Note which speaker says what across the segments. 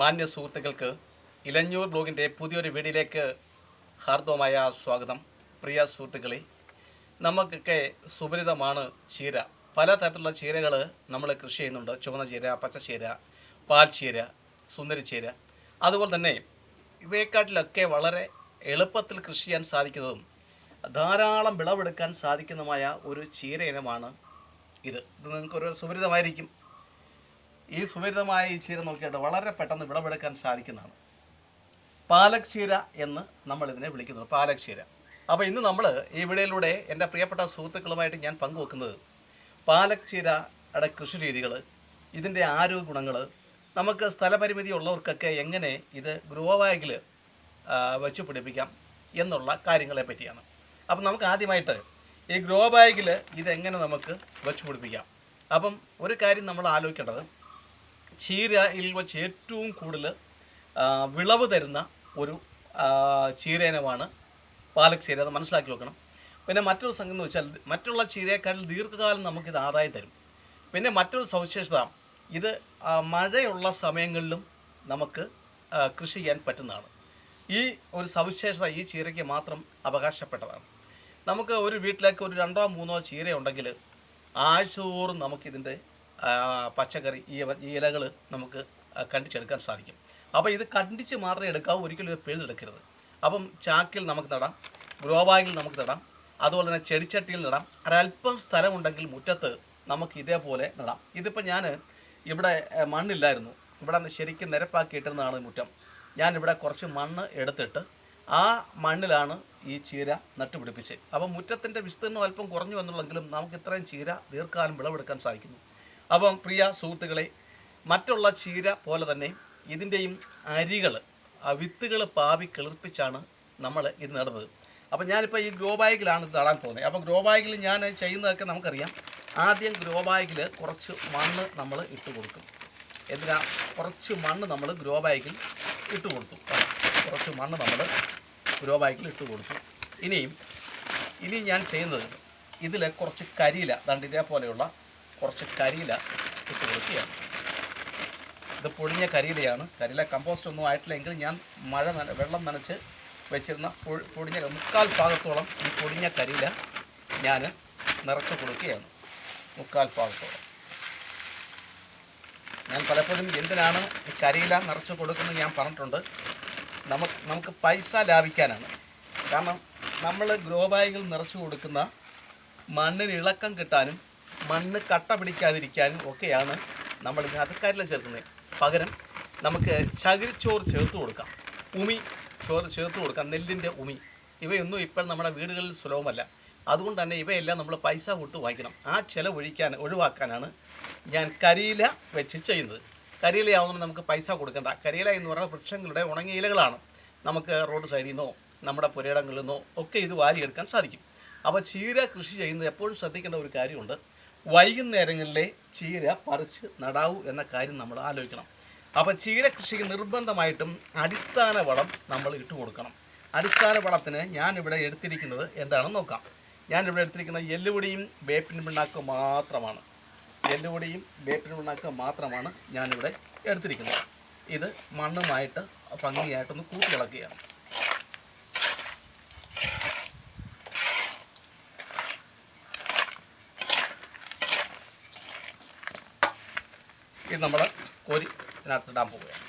Speaker 1: മാന്യ സുഹൃത്തുക്കൾക്ക് ഇലഞ്ഞൂർ ബ്ലോഗിന്റെ പുതിയൊരു വീഡിയോയിലേക്ക് ഹാർദവമായ സ്വാഗതം. പ്രിയ സുഹൃത്തുക്കളെ നമുക്കൊക്കെ സുപരിതമാണ് ചീര. പലതരത്തിലുള്ള ചീരകൾ നമ്മൾ കൃഷി ചെയ്യുന്നുണ്ട്. ചുവന്ന ചീര പച്ചച്ചീര പാൽ ചീര സുന്ദരി ചീര. അതുപോലെ തന്നെ ഇവയെക്കാട്ടിലൊക്കെ വളരെ എളുപ്പത്തിൽ കൃഷി ചെയ്യാൻ സാധിക്കുന്നതും ധാരാളം വിളവെടുക്കാൻ സാധിക്കുന്നതുമായ ഒരു ചീര ഇനമാണ് ഇത്. ഇത് നിങ്ങൾക്കൊരു സുപരിതമായിരിക്കും ഈ സുപരിതമായ ഈ ചീര നോക്കിയിട്ട് വളരെ പെട്ടെന്ന് വിളവെടുക്കാൻ സാധിക്കുന്നതാണ്. പാലക് ചീര എന്ന് നമ്മൾ ഇതിനെ വിളിക്കുന്നത് പാലക് ചീര അപ്പോൾ ഇന്ന് നമ്മൾ ഈ വീഡിയോയിലൂടെ എന്റെ പ്രിയപ്പെട്ട സുഹൃത്തുക്കളുമായിട്ട് ഞാൻ പങ്കുവെക്കുന്നത് പാലക് ചീരയുടെ കൃഷി രീതികൾ ഇതിന്റെ ആരോഗ്യ ഗുണങ്ങൾ നമുക്ക് സ്ഥലപരിമിതി ഉള്ളവർക്കൊക്കെ എങ്ങനെ ഇത് ഗ്രോ ബാഗിൽ വെച്ച് പിടിപ്പിക്കാം എന്നുള്ള കാര്യങ്ങളെ പറ്റിയാണ്. അപ്പം നമുക്ക് ആദ്യമായിട്ട് ഈ ഗ്രോ ബാഗിൽ ഇതെങ്ങനെ നമുക്ക് വെച്ച് പിടിപ്പിക്കാം? അപ്പം ഒരു കാര്യം നമ്മൾ ആലോചിക്കേണ്ടത് ചീരയിൽ വെച്ച് ഏറ്റവും കൂടുതൽ വിളവ് തരുന്ന ഒരു ചീരയിനമാണ് പാലക് ചീര അത് മനസ്സിലാക്കി വെക്കണം. പിന്നെ മറ്റൊരു സംഗതി എന്ന് വെച്ചാൽ മറ്റുള്ള ചീരയെക്കാളും ദീർഘകാലം നമുക്കിത് ആദായം തരും. പിന്നെ മറ്റൊരു സവിശേഷത ഇത് മഴയുള്ള സമയങ്ങളിലും നമുക്ക് കൃഷി ചെയ്യാൻ പറ്റുന്നതാണ്. ഈ ഒരു സവിശേഷത ഈ ചീരയ്ക്ക് മാത്രം അവകാശപ്പെട്ടതാണ്. നമുക്ക് ഒരു വീട്ടിലേക്ക് ഒരു രണ്ടോ മൂന്നോ ചീര ഉണ്ടെങ്കിൽ ആഴ്ചതോറും നമുക്കിതിന്റെ പച്ചക്കറി ഈ ഈ ഇലകൾ നമുക്ക് കണ്ടിച്ചെടുക്കാൻ സാധിക്കും. അപ്പോൾ ഇത് കണ്ടിച്ച് മാത്രമേ എടുക്കാവൂ ഒരിക്കലും ഇത് പിഴുതെടുക്കരുത് അപ്പം ചാക്കിൽ നമുക്ക് നടാം ഗ്രോ ബാഗിൽ നമുക്ക് നടാം അതുപോലെ തന്നെ ചെടിച്ചട്ടിയിൽ നടാം. ഒരല്പം സ്ഥലമുണ്ടെങ്കിൽ മുറ്റത്ത് നമുക്ക് ഇതേപോലെ നടാം. ഇതിപ്പോൾ ഞാൻ ഇവിടെ മണ്ണില്ലായിരുന്നു. ഇവിടെ ശരിക്കും നിരപ്പാക്കിയിട്ടിരുന്നതാണ് മുറ്റം. ഞാൻ ഇവിടെ കുറച്ച് മണ്ണ് എടുത്തിട്ട് ആ മണ്ണിലാണ് ഈ ചീര നട്ടുപിടിപ്പിച്ചത്. അപ്പോൾ മുറ്റത്തിന്റെ വിസ്തീർണം അല്പം കുറഞ്ഞു എന്നുള്ളെങ്കിലും നമുക്ക് ഇത്രയും ചീര ദീർഘകാലം വിളവെടുക്കാൻ സാധിക്കുന്നു. അപ്പം പ്രിയ സുഹൃത്തുക്കളെ മറ്റുള്ള ചീര പോലെ തന്നെ ഇതിന്റെയും അരികൾ വിത്തുകൾ പാവി കിളിർപ്പിച്ചാണ് നമ്മൾ ഇത് നടുന്നത്. അപ്പം ഞാനിപ്പോൾ ഈ ഗ്രോ ബാഗിലാണ് ഇത് നടാൻ പോകുന്നത്. അപ്പോൾ ഗ്രോ ബാഗിൽ ഞാൻ ചെയ്യുന്നതൊക്കെ നമുക്കറിയാം. ആദ്യം ഗ്രോ ബാഗിൽ കുറച്ച് മണ്ണ് നമ്മൾ ഇട്ട് കൊടുക്കും. എന്തിനാ? കുറച്ച് മണ്ണ് നമ്മൾ ഗ്രോ ബാഗിൽ ഇട്ട് കൊടുത്തു. കുറച്ച് മണ്ണ് നമ്മൾ ഗ്രോ ബാഗിൽ ഇട്ട് കൊടുത്തു. ഇനിയും ഇനി ഞാൻ ചെയ്യുന്നത് ഇതിൽ കുറച്ച് കരിയില ദണ്ട് ഇതേപോലെയുള്ള കുറച്ച് കരിയില ഇട്ട് കൊടുക്കുകയാണ്. ഇത് പൊഴിഞ്ഞ കരിയിലയാണ്. കരിയില കമ്പോസ്റ്റ് ഒന്നും ആയിട്ടില്ലെങ്കിൽ ഞാൻ മഴ നന വെള്ളം നനച്ച് വെച്ചിരുന്ന പൊഴിഞ്ഞ മുക്കാൽ ഭാഗത്തോളം ഈ പൊടിഞ്ഞ കരിയില ഞാൻ നിറച്ച് കൊടുക്കുകയാണ്. മുക്കാൽ ഭാഗത്തോളം. ഞാൻ പലപ്പോഴും എന്തിനാണ് ഈ കരിയില നിറച്ച് കൊടുക്കുന്നത് ഞാൻ പറഞ്ഞിട്ടുണ്ട്. നമുക്ക് നമുക്ക് പൈസ ലാഭിക്കാനാണ്. കാരണം നമ്മൾ ഗ്രോ ബാഗിൽ നിറച്ച് കൊടുക്കുന്ന മണ്ണിന് ഇളക്കം കിട്ടാനും മണ്ണ് കട്ട പിടിക്കാതിരിക്കാനും ഒക്കെയാണ് നമ്മൾ ഇതിനകത്ത് കരിയില ചേർക്കുന്നത്. പകരം നമുക്ക് ചകിരിച്ചോറ് ചേർത്ത് കൊടുക്കാം. ഉമി ചോറ് ചേർത്ത് കൊടുക്കാം. നെല്ലിന്റെ ഉമി. ഇവയൊന്നും ഇപ്പോൾ നമ്മുടെ വീടുകളിൽ സുലഭമല്ല. അതുകൊണ്ട് തന്നെ ഇവയെല്ലാം നമ്മൾ പൈസ കൊടുത്ത് വാങ്ങിക്കണം. ആ ചിലവൊഴിക്കാൻ ഒഴിവാക്കാനാണ് ഞാൻ കരിയില വെച്ച് ചെയ്യുന്നത്. കരിയിലയാവുന്നത് നമുക്ക് പൈസ കൊടുക്കണ്ട. കരിയില എന്ന് പറയുന്ന വൃക്ഷങ്ങളുടെ ഉണങ്ങിയ ഇലകളാണ്. നമുക്ക് റോഡ് സൈഡിൽ നിന്നോ നമ്മുടെ പുരയിടങ്ങളിൽ നിന്നോ ഒക്കെ ഇത് വാരിയെടുക്കാൻ സാധിക്കും. അപ്പോൾ ചീര കൃഷി ചെയ്യുന്നത് എപ്പോഴും ശ്രദ്ധിക്കേണ്ട ഒരു കാര്യമുണ്ട്. വൈകുന്നേരങ്ങളിലെ ചീര പറിച്ച് നടാവൂ എന്ന കാര്യം നമ്മൾ ആലോചിക്കണം. അപ്പോൾ ചീര കൃഷിക്ക് നിർബന്ധമായിട്ടും അടിസ്ഥാന വളം നമ്മൾ ഇട്ട് കൊടുക്കണം. അടിസ്ഥാന വളത്തിന് ഞാനിവിടെ എടുത്തിരിക്കുന്നത് എന്താണെന്ന് നോക്കാം. ഞാനിവിടെ എടുത്തിരിക്കുന്നത് എല്ലുപൊടിയും വേപ്പിൻ പിണ്ണാക്കും മാത്രമാണ്. എല്ലുപൊടിയും വേപ്പിൻ പിണ്ണാക്കും മാത്രമാണ് ഞാനിവിടെ എടുത്തിരിക്കുന്നത്. ഇത് മണ്ണുമായിട്ട് ഭംഗിയായിട്ടൊന്ന് കൂട്ടി ഇത് നമ്മൾ കോരി ഇതിനകത്ത് ഇടാൻ പോവുകയാണ്.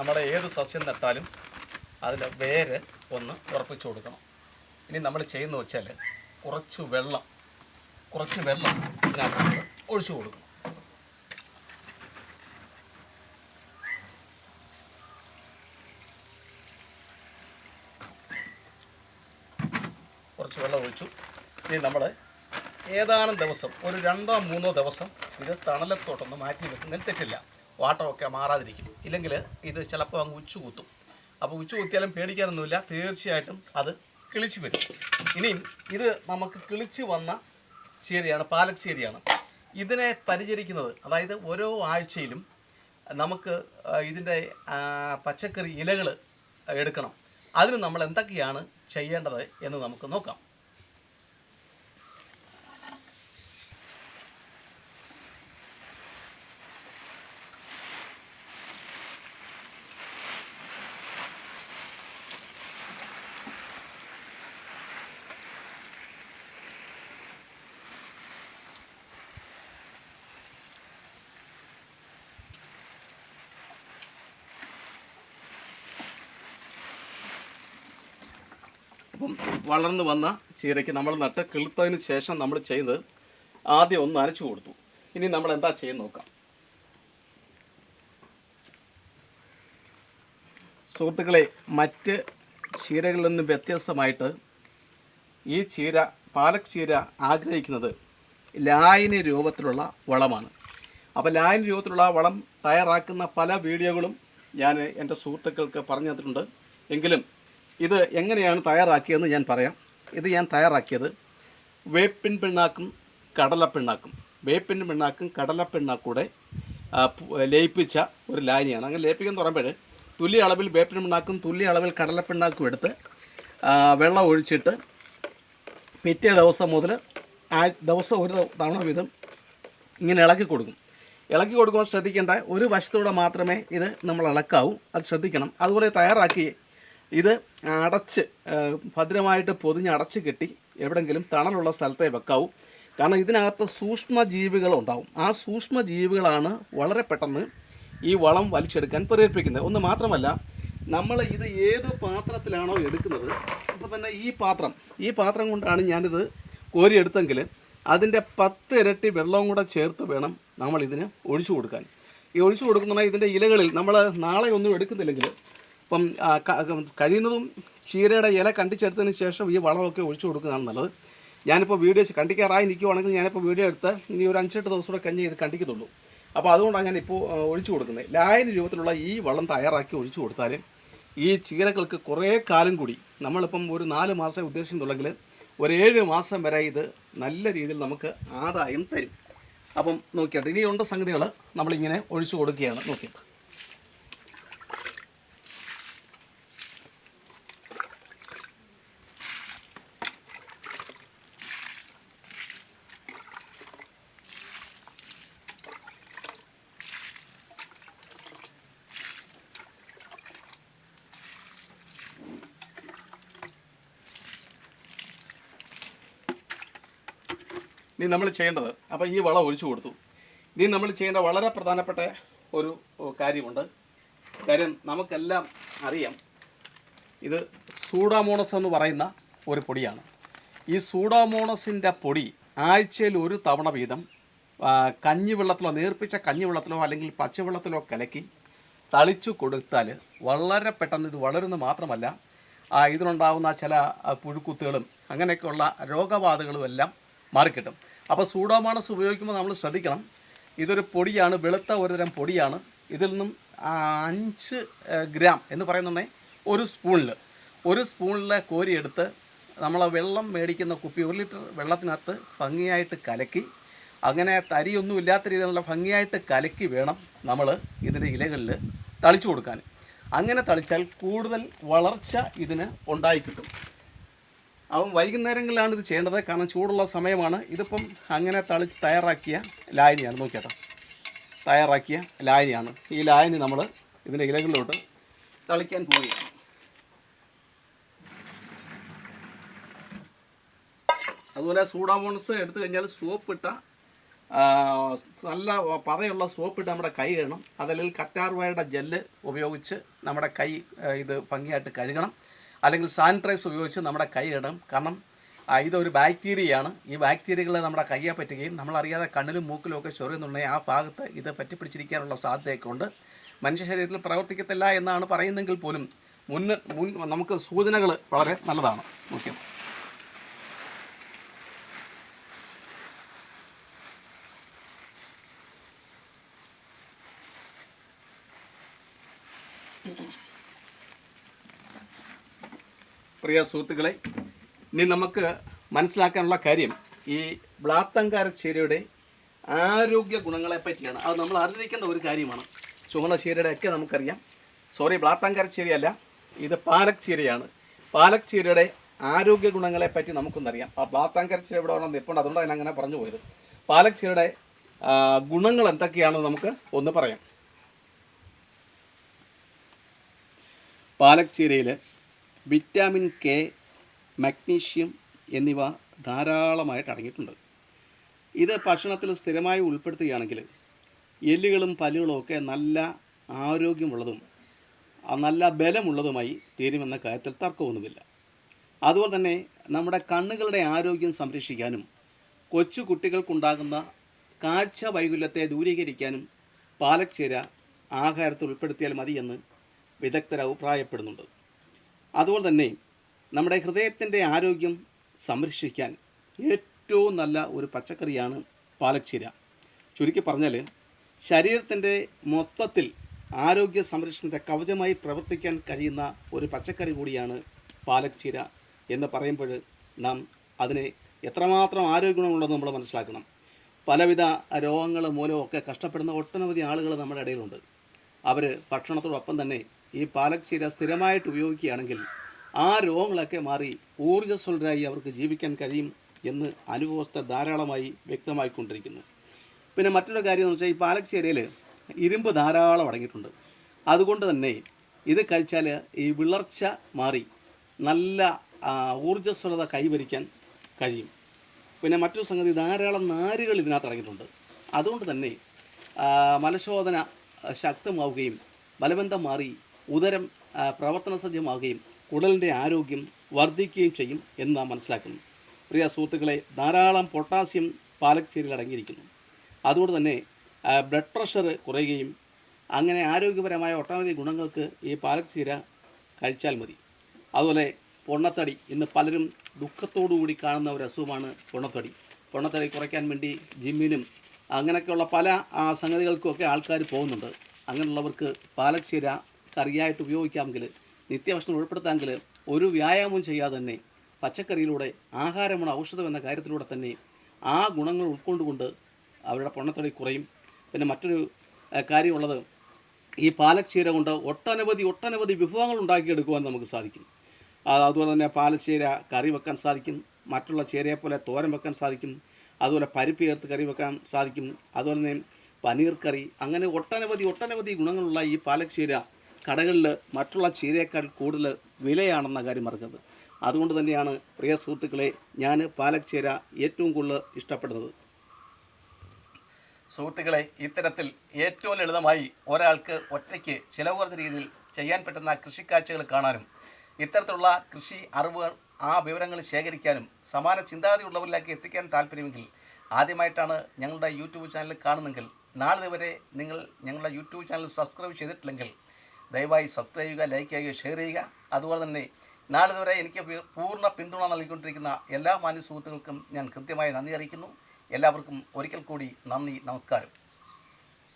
Speaker 1: നമ്മുടെ ഏത് സസ്യം നട്ടാലും അതിൽ വേര് ഒന്ന് ഉറപ്പിച്ചു കൊടുക്കണം. ഇനി നമ്മൾ ചെയ്യുന്ന വെച്ചാൽ കുറച്ച് വെള്ളം കുറച്ച് വെള്ളം ഇതിനകത്ത് ഒഴിച്ചു കൊടുക്കണം. കുറച്ച് വെള്ളം ഒഴിച്ചു. ഇനി നമ്മൾ ഏതാനും ദിവസം ഒരു രണ്ടോ മൂന്നോ ദിവസം ഇത് തണലത്തോട്ടൊന്ന് മാറ്റി വെക്കുന്നതിന് തെറ്റില്ല വാട്ടമൊക്കെ മാറാതിരിക്കും. ഇല്ലെങ്കിൽ ഇത് ചിലപ്പോൾ അങ്ങ് ഉച്ചു കുത്തും അപ്പോൾ ഉച്ചു കുത്തിയാലും പേടിക്കാനൊന്നുമില്ല. തീർച്ചയായിട്ടും അത് കിളിച്ച് വരും. ഇനിയും ഇത് നമുക്ക് കിളിച്ച് വന്ന ചേരിയാണ് പാലക് ചേരിയാണ് ഇതിനെ പരിചരിക്കുന്നത് അതായത് ഓരോ ആഴ്ചയിലും നമുക്ക് ഇതിന്റെ പച്ചക്കറി ഇലകൾ എടുക്കണം. അതിന് നമ്മൾ എന്തൊക്കെയാണ് ചെയ്യേണ്ടത് എന്ന് നമുക്ക് നോക്കാം. അപ്പം വളർന്നു വന്ന ചീരയ്ക്ക് നമ്മൾ നട്ട് കിളുത്തതിന് ശേഷം നമ്മൾ ചെയ്ത് ആദ്യം ഒന്ന് അരച്ചു കൊടുത്തു. ഇനി നമ്മൾ എന്താ ചെയ്യുന്ന നോക്കാം. സുഹൃത്തുക്കളെ മറ്റ് ചീരകളിൽ നിന്ന് വ്യത്യസ്തമായിട്ട് ഈ ചീര പാലക് ചീര ആഗ്രഹിക്കുന്നത് ലായനി രൂപത്തിലുള്ള വളമാണ്. അപ്പോൾ ലായനി രൂപത്തിലുള്ള വളം തയ്യാറാക്കുന്ന പല വീഡിയോകളും ഞാൻ എന്റെ സുഹൃത്തുക്കൾക്ക് പറഞ്ഞു തന്നിട്ടുണ്ട്. എങ്കിലും ഇത് എങ്ങനെയാണ് തയ്യാറാക്കിയതെന്ന് ഞാൻ പറയാം. ഇത് ഞാൻ തയ്യാറാക്കിയത് വേപ്പിൻ പിണ്ണാക്കും കടലപ്പിണ്ണാക്കും. വേപ്പിൻ പിണ്ണാക്കും കടലപ്പിണ്ണാക്കൂടെ ലയിപ്പിച്ച ഒരു ലായനിയാണ്. അങ്ങനെ ലയിപ്പിക്കാൻ പറയുമ്പോൾ തുല്യ അളവിൽ വേപ്പിൻ പിണ്ണാക്കും തുല്യ അളവിൽ കടലപ്പിണ്ണാക്കും എടുത്ത് വെള്ളം ഒഴിച്ചിട്ട് പിറ്റേ ദിവസം മുതൽ ആ ദിവസം ഒരു തവണ വീതം ഇങ്ങനെ ഇളക്കി കൊടുക്കും. ഇളക്കി കൊടുക്കുമ്പോൾ ശ്രദ്ധിക്കേണ്ട ഒരു വശത്തൂടെ മാത്രമേ ഇത് നമ്മൾ ഇളക്കാവൂ അത് ശ്രദ്ധിക്കണം. അതുപോലെ തയ്യാറാക്കി ഇത് അടച്ച് ഭദ്രമായിട്ട് പൊതിഞ്ഞടച്ച് കെട്ടി എവിടെങ്കിലും തണലുള്ള സ്ഥലത്തെ വെക്കാവൂ. കാരണം ഇതിനകത്ത് സൂക്ഷ്മ ജീവികളുണ്ടാവും ആ സൂക്ഷ്മ ജീവികളാണ് വളരെ പെട്ടെന്ന് ഈ വളം വലിച്ചെടുക്കാൻ പ്രേരിപ്പിക്കുന്നത്. ഒന്ന് മാത്രമല്ല നമ്മൾ ഇത് ഏത് പാത്രത്തിലാണോ എടുക്കുന്നത് അപ്പോൾ തന്നെ ഈ പാത്രം ഈ പാത്രം കൊണ്ടാണ് ഞാനിത് കോരിയെടുത്തെങ്കിൽ അതിന്റെ പത്ത് ഇരട്ടി വെള്ളവും കൂടെ ചേർത്ത് വേണം നമ്മൾ ഇതിന് ഒഴിച്ചു കൊടുക്കാൻ. ഈ ഒഴിച്ചു കൊടുക്കുന്ന ഇതിന്റെ ഇലകളിൽ നമ്മൾ നാളെ ഒന്നും എടുക്കുന്നില്ലെങ്കിൽ ക- കഴിയുന്നതും ചീരയുടെ ഇല കണ്ടിച്ചെടുത്തതിന് ശേഷം ഈ വളമൊക്കെ ഒഴിച്ചു കൊടുക്കുന്നതാണ് നല്ലത്. ഞാനിപ്പോൾ വീഡിയോ കണ്ടിക്കാറായി നിൽക്കുവാണെങ്കിൽ ഞാനിപ്പോൾ വീഡിയോ എടുത്ത് ഇനി ഒരു അഞ്ചെട്ട് ദിവസം കൂടെ കഴിഞ്ഞ് ഇത് കണ്ടിക്കത്തുള്ളൂ. അപ്പോൾ അതുകൊണ്ടാണ് ഞാനിപ്പോൾ ഒഴിച്ചു കൊടുക്കുന്നത്. ലായന രൂപത്തിലുള്ള ഈ വളം തയ്യാറാക്കി ഒഴിച്ചു കൊടുത്താൽ ഈ ചീരകൾക്ക് കുറേ കാലം കൂടി നമ്മളിപ്പം ഒരു നാല് മാസം ഉദ്ദേശിക്കുന്നുണ്ടെങ്കിൽ ഒരു ഏഴ് മാസം വരെ ഇത് നല്ല രീതിയിൽ നമുക്ക് ആദായം തരും. അപ്പം നോക്കിയിട്ട് ഇനിയുണ്ട് സംഗതികൾ നമ്മളിങ്ങനെ ഒഴിച്ചു കൊടുക്കുകയാണ്. നോക്കിയിട്ട്. ഇനി നമ്മൾ ചെയ്യേണ്ടത് അപ്പോൾ ഈ വളം ഒഴിച്ചു കൊടുത്തു. ഇനി നമ്മൾ ചെയ്യേണ്ട വളരെ പ്രധാനപ്പെട്ട ഒരു കാര്യമുണ്ട്. കാര്യം നമുക്കെല്ലാം അറിയാം ഇത് സൂഡാമോണസ് എന്ന് പറയുന്ന ഒരു പൊടിയാണ്. ഈ സൂഡാമോണസിന്റെ പൊടി ആഴ്ചയിൽ ഒരു തവണ വീതം കഞ്ഞിവെള്ളത്തിലോ നേർപ്പിച്ച കഞ്ഞിവെള്ളത്തിലോ അല്ലെങ്കിൽ പച്ചവെള്ളത്തിലോ കലക്കി തളിച്ചു കൊടുത്താൽ വളരെ പെട്ടെന്ന് ഇത് വളരുന്നു മാത്രമല്ല ഇതിനുണ്ടാകുന്ന ചില പുഴുക്കുത്തുകളും അങ്ങനെയൊക്കെയുള്ള രോഗബാധകളും എല്ലാം മാറിക്കിട്ടും. അപ്പോൾ സൂഡോമോണസ് ഉപയോഗിക്കുമ്പോൾ നമ്മൾ ശ്രദ്ധിക്കണം. ഇതൊരു പൊടിയാണ് വെളുത്ത ഒരുതരം പൊടിയാണ്. ഇതിൽ നിന്നും അഞ്ച് ഗ്രാം എന്ന് പറയുന്നുണ്ടെങ്കിൽ ഒരു സ്പൂണിൽ ഒരു സ്പൂണിൽ കോരിയെടുത്ത് നമ്മൾ വെള്ളം മേടിക്കുന്ന കുപ്പി ഒരു ലിറ്റർ വെള്ളത്തിനകത്ത് ഭംഗിയായിട്ട് കലക്കി അങ്ങനെ തരിയൊന്നും ഇല്ലാത്ത രീതിയിലുള്ള ഭംഗിയായിട്ട് കലക്കി വേണം നമ്മൾ ഇതിന്റെ ഇലകളിൽ തളിച്ചു കൊടുക്കാൻ. അങ്ങനെ തളിച്ചാൽ കൂടുതൽ വളർച്ച ഇതിന് ഉണ്ടായി കിട്ടും. അവൻ വൈകുന്നേരങ്ങളിലാണ് ഇത് ചെയ്യേണ്ടത്. കാരണം ചൂടുള്ള സമയമാണ്. ഇതിപ്പം അങ്ങനെ തളിച്ച് തയ്യാറാക്കിയ ലായനിയാണ്. നോക്കിയാട്ടോ. തയ്യാറാക്കിയ ലായനിയാണ്. ഈ ലായനി നമ്മൾ ഇതിന്റെ ഇലകളിലോട്ട് തളിക്കാൻ പോവുകയാണ്. അതുപോലെ സൂഡാമോൺസ് എടുത്തു കഴിഞ്ഞാൽ സോപ്പിട്ട നല്ല പതയുള്ള സോപ്പിട്ട് നമ്മുടെ കൈ കഴുകണം. അതല്ലെങ്കിൽ കറ്റാർവാഴയുടെ ജെല്ല് ഉപയോഗിച്ച് നമ്മുടെ കൈ ഇത് ഭംഗിയായിട്ട് കഴുകണം. അല്ലെങ്കിൽ സാനിറ്റൈസർ ഉപയോഗിച്ച് നമ്മുടെ കൈ ഇടണം. കാരണം ഇതൊരു ബാക്ടീരിയയാണ്. ഈ ബാക്ടീരിയകൾ നമ്മുടെ കയ്യെ പറ്റുകയും നമ്മളറിയാതെ കണ്ണിലും മൂക്കിലും ഒക്കെ ചൊറിയുന്നുണ്ടെങ്കിൽ ആ ഭാഗത്ത് ഇത് പറ്റിപ്പിടിച്ചിരിക്കാനുള്ള സാധ്യതയൊക്കെ ഉണ്ട്. മനുഷ്യ ശരീരത്തിൽ പ്രവർത്തിക്കത്തില്ല എന്നാണ് പറയുന്നെങ്കിൽ പോലും മുൻ മുൻ നമുക്ക് സൂചനകൾ വളരെ നല്ലതാണ്. മുഖ്യം പ്രിയ സുഹൃത്തുക്കളെ ഇനി നമുക്ക് മനസ്സിലാക്കാനുള്ള കാര്യം. ഈ ബ്ലാത്തങ്കാര ചീരയുടെ ആരോഗ്യ ഗുണങ്ങളെ പറ്റിയാണ്. അത് നമ്മൾ അറിഞ്ഞിരിക്കേണ്ട ഒരു കാര്യമാണ്. ചുവന്ന ഒക്കെ നമുക്കറിയാം. സോറി ബ്ലാത്തങ്കാര ചീരയല്ല. ഇത് പാലക് ചീരയാണ്. പാലക് ചീരയുടെ ആരോഗ്യ ഗുണങ്ങളെ പറ്റി നമുക്കൊന്നറിയാം. ആ ബ്ലാത്തങ്കാര ചീര ഇവിടെ വരണം നിൽപ്പുണ്ട് അതുകൊണ്ടാണ് ഞാൻ അങ്ങനെ പറഞ്ഞു പോയത്. പാലക് ചീരയുടെ ഗുണങ്ങൾ എന്തൊക്കെയാണെന്ന് നമുക്ക് ഒന്ന് പറയാം. പാലക് ചീരയിൽ വിറ്റാമിൻ കെ മഗ്നീഷ്യം എന്നിവ ധാരാളമായിട്ട് അടങ്ങിയിട്ടുണ്ട്. ഇത് ഭക്ഷണത്തിൽ സ്ഥിരമായി ഉൾപ്പെടുത്തുകയാണെങ്കിൽ എല്ലുകളും പല്ലുകളും ഒക്കെ നല്ല ആരോഗ്യമുള്ളതും നല്ല ബലമുള്ളതുമായി തീരുമെന്ന കാര്യത്തിൽ തർക്കമൊന്നുമില്ല. അതുപോലെ തന്നെ നമ്മുടെ കണ്ണുകളുടെ ആരോഗ്യം സംരക്ഷിക്കാനും കൊച്ചു കുട്ടികൾക്കുണ്ടാകുന്ന കാഴ്ച വൈകല്യത്തെ ദൂരീകരിക്കാനും പാലക്ഷീര ആഹാരത്തിൽ ഉൾപ്പെടുത്തിയാൽ മതിയെന്ന് വിദഗ്ധർ അഭിപ്രായപ്പെടുന്നുണ്ട്. അതുപോലെ തന്നെ നമ്മുടെ ഹൃദയത്തിന്റെ ആരോഗ്യം സംരക്ഷിക്കാൻ ഏറ്റവും നല്ല ഒരു പച്ചക്കറിയാണ് പാലക് ചീര ചുരുക്കി പറഞ്ഞാൽ ശരീരത്തിന്റെ മൊത്തത്തിൽ ആരോഗ്യ സംരക്ഷണത്തെ കവചമായി പ്രവർത്തിക്കാൻ കഴിയുന്ന ഒരു പച്ചക്കറി കൂടിയാണ് പാലക് ചീര എന്ന് പറയുമ്പോൾ നാം അതിനെ എത്രമാത്രം ആരോഗ്യഗുണമുണ്ടെന്ന് നമ്മൾ മനസ്സിലാക്കണം. പലവിധ രോഗങ്ങൾ മൂലമൊക്കെ കഷ്ടപ്പെടുന്ന ഒട്ടനവധി ആളുകൾ നമ്മുടെ ഇടയിലുണ്ട്. അവർ ഭക്ഷണത്തോടൊപ്പം തന്നെ ഈ പാലക് ചീര സ്ഥിരമായിട്ട് ഉപയോഗിക്കുകയാണെങ്കിൽ ആ രോഗങ്ങളൊക്കെ മാറി ഊർജസ്വലരായി അവർക്ക് ജീവിക്കാൻ കഴിയും എന്ന് അനുഭവസ്ഥ ധാരാളമായി വ്യക്തമായിക്കൊണ്ടിരിക്കുന്നു. പിന്നെ മറ്റൊരു കാര്യം എന്ന് വെച്ചാൽ ഈ പാലക് ചീരയിൽ ഇരുമ്പ് ധാരാളം അടങ്ങിയിട്ടുണ്ട്. അതുകൊണ്ട് തന്നെ ഇത് കഴിച്ചാൽ ഈ വിളർച്ച മാറി നല്ല ഊർജസ്വലത കൈവരിക്കാൻ കഴിയും. പിന്നെ മറ്റൊരു സംഗതി ധാരാളം നാരുകൾ ഇതിനകത്ത് അടങ്ങിയിട്ടുണ്ട്. അതുകൊണ്ട് തന്നെ മലശോധന ശക്തമാവുകയും ബലബന്ധം മാറി ഉദരം പ്രവർത്തന സജ്ജമാവുകയും കുടലിന്റെ ആരോഗ്യം വർദ്ധിക്കുകയും ചെയ്യും എന്ന് നാം മനസ്സിലാക്കുന്നു. പ്രിയ സുഹൃത്തുക്കളെ ധാരാളം പൊട്ടാസ്യം പാലക് ചേരിയിൽ അടങ്ങിയിരിക്കുന്നു. അതുകൊണ്ട് തന്നെ ബ്ലഡ് പ്രഷർ കുറയുകയും അങ്ങനെ ആരോഗ്യപരമായ ഒട്ടനവധി ഗുണങ്ങൾക്ക് ഈ പാലക് ചീര കഴിച്ചാൽ മതി. അതുപോലെ പൊണ്ണത്തടി ഇന്ന് പലരും കൂടി കാണുന്ന ഒരു അസുഖമാണ് പൊണ്ണത്തടി. പൊണ്ണത്തടി കുറയ്ക്കാൻ വേണ്ടി ജിമ്മിനും അങ്ങനെയൊക്കെയുള്ള പല സംഗതികൾക്കുമൊക്കെ ആൾക്കാർ പോകുന്നുണ്ട്. അങ്ങനെയുള്ളവർക്ക് പാലക് ചീര കറിയായിട്ട് ഉപയോഗിക്കാമെങ്കിൽ നിത്യഭക്ഷണം ഉൾപ്പെടുത്താമെങ്കിൽ ഒരു വ്യായാമവും ചെയ്യാതെ തന്നെ പച്ചക്കറിയിലൂടെ ആഹാരമാണ് ഔഷധം എന്ന കാര്യത്തിലൂടെ തന്നെ ആ ഗുണങ്ങൾ ഉൾക്കൊണ്ടുകൊണ്ട് അവരുടെ പൊണ്ണത്തടി കുറയും. പിന്നെ മറ്റൊരു കാര്യമുള്ളത് ഈ പാലക്ഷീര കൊണ്ട് ഒട്ടനവധി ഒട്ടനവധി വിഭവങ്ങൾ ഉണ്ടാക്കിയെടുക്കുവാൻ നമുക്ക് സാധിക്കും. അതുപോലെ തന്നെ പാലച്ചീര കറി വെക്കാൻ സാധിക്കും. മറ്റുള്ള ചീരയെ പോലെ തോരൻ വെക്കാൻ സാധിക്കും. അതുപോലെ പരിപ്പ് ചേർത്ത് കറി വെക്കാൻ സാധിക്കും. അതുപോലെ തന്നെ പനീർ കറി. അങ്ങനെ ഒട്ടനവധി ഒട്ടനവധി ഗുണങ്ങളുള്ള ഈ പാലക് ചീര കടകളിൽ മറ്റുള്ള ചീരയേക്കാൾ കൂടുതൽ വിലയാണെന്ന കാര്യം മറക്കരുത്. അതുകൊണ്ട് തന്നെയാണ് പ്രിയ സുഹൃത്തുക്കളെ ഞാൻ പാലക് ചീര ഏറ്റവും കൂടുതൽ ഇഷ്ടപ്പെടുന്നത്. സുഹൃത്തുക്കളെ ഇത്തരത്തിൽ ഏറ്റവും ലളിതമായി ഒരാൾക്ക് ഒറ്റയ്ക്ക് ചിലവ് കുറഞ്ഞ രീതിയിൽ ചെയ്യാൻ പറ്റുന്ന കൃഷിക്കാഴ്ചകൾ കാണാനും ഇത്തരത്തിലുള്ള കൃഷി അറിവുകൾ ആ വിവരങ്ങൾ ശേഖരിക്കാനും സമാന ചിന്താഗതിയുള്ളവരിലേക്ക് എത്തിക്കാൻ താല്പര്യമെങ്കിൽ ആദ്യമായിട്ടാണ് ഞങ്ങളുടെ യൂട്യൂബ് ചാനൽ കാണുന്നെങ്കിൽ നാളെ വരെ നിങ്ങൾ ഞങ്ങളുടെ യൂട്യൂബ് ചാനൽ സബ്സ്ക്രൈബ് ചെയ്തിട്ടില്ലെങ്കിൽ ദയവായി സബ്സ്ക്രൈബ് ചെയ്യുക ലൈക്ക് ചെയ്യുക ഷെയർ ചെയ്യുക. അതുപോലെ തന്നെ നാളിതുവരെ എനിക്ക് പൂർണ പിന്തുണ നൽകിക്കൊണ്ടിരിക്കുന്ന എല്ലാ മാന്യ സുഹൃത്തുക്കൾക്കും ഞാൻ കൃത്യമായി നന്ദി അറിയിക്കുന്നു. എല്ലാവർക്കും ഒരിക്കൽ കൂടി നന്ദി നമസ്കാരം.